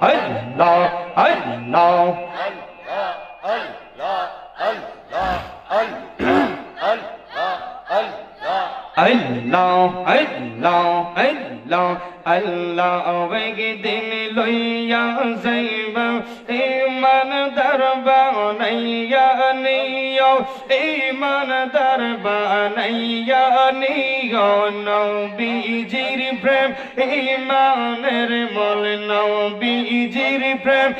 আল্লাহ আল্লাহ। আল্লাহ আল্লাহ আল্লাহ। আল্লাহ দিন লইয়া যাইবা ইমান দরবানাইয়া নিও ইমান দরবানাইয়া নিও নবীজির প্রেম, ইমানের মল নবীজির প্রেম,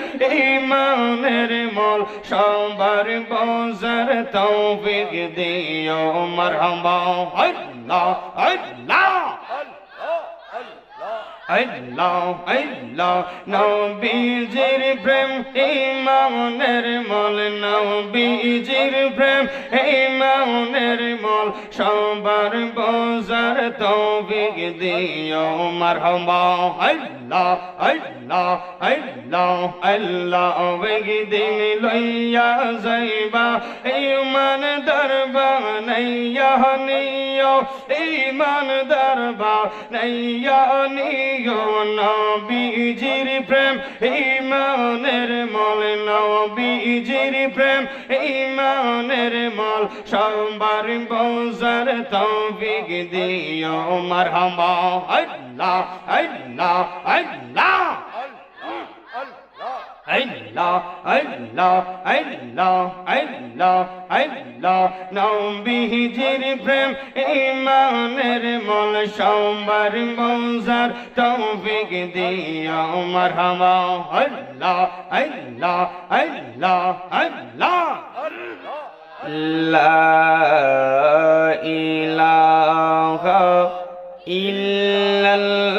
ইমানের মল সবার বজার তৌফিক দিও, মারহাবা, আল্লাহ আল্লাহ। আল্লাহ আল্লাহ নবীজির প্রেম ইমানের মল নবীজির প্রেম ইমানের মল। সবার বজার তৌফিক দিও, মারহাবা আল্লাহ আল্লাহ আল্লাহ আল্লাহ দিন লইয়া যাইবা। ইমান দরবা নাইয়া নিও, ইমান দরবা নাইয়া নিও, নবীজির প্রেম, ইমানের মল নবীজির প্রেম ইমানের মাল সবার বজার তৌফিক দিও মারহাবা। আল্লাহ আল্লাহ আল্লাহ। আল্লাহ আল্লাহ আল্লাহ আল্লাহ আল্লাহ নবীজির প্রেম, ইমানের মল সোমবার মৌজার তৌফিক দিও মারহাবা আল্লাহ আল্লাহ আল্লাহ আল্লাহ। লা ইলাহা ইল্লাল্লাহ।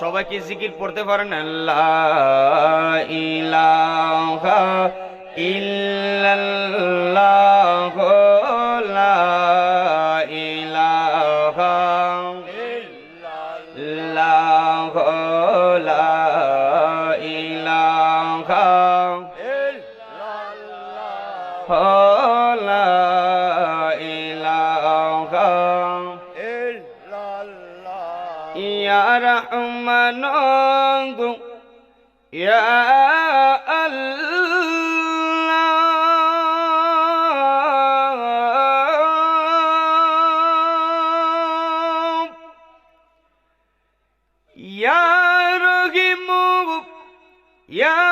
সবাই কি জিকির পড়তে পারেন? আল্লাহ ইলাহা ইল্লাল্লাহ লা ইলাহা ইল্লাল্লাহ লা ইলাহা লা ইলাহা rahmanangu ya allah. Ya rahimu. Ya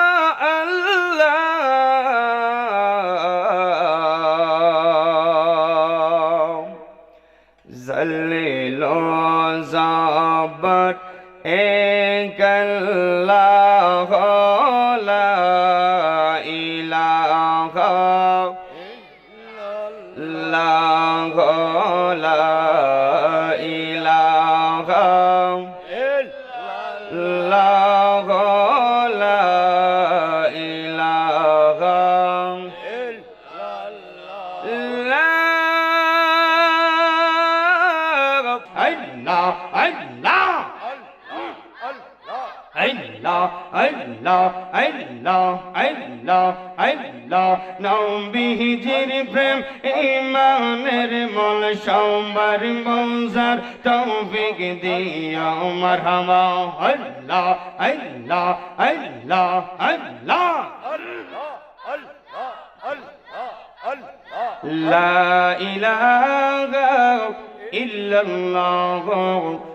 إليك الله لا إله إلا الله لا إله إلا الله لا إله إلا الله لا إله আল্লাহ আল্লাহ আল্লাহ আল্লাহ নবীজির প্রেম ইমানের মল সম্বার মনজার তৌফিক দিয়া মারহামা আল্লাহ আল্লাহ আল্লাহ আল্লাহ আল্লাহ আল্লাহ আল্লাহ আল্লাহ লা ইলাহা ইল্লাল্লাহ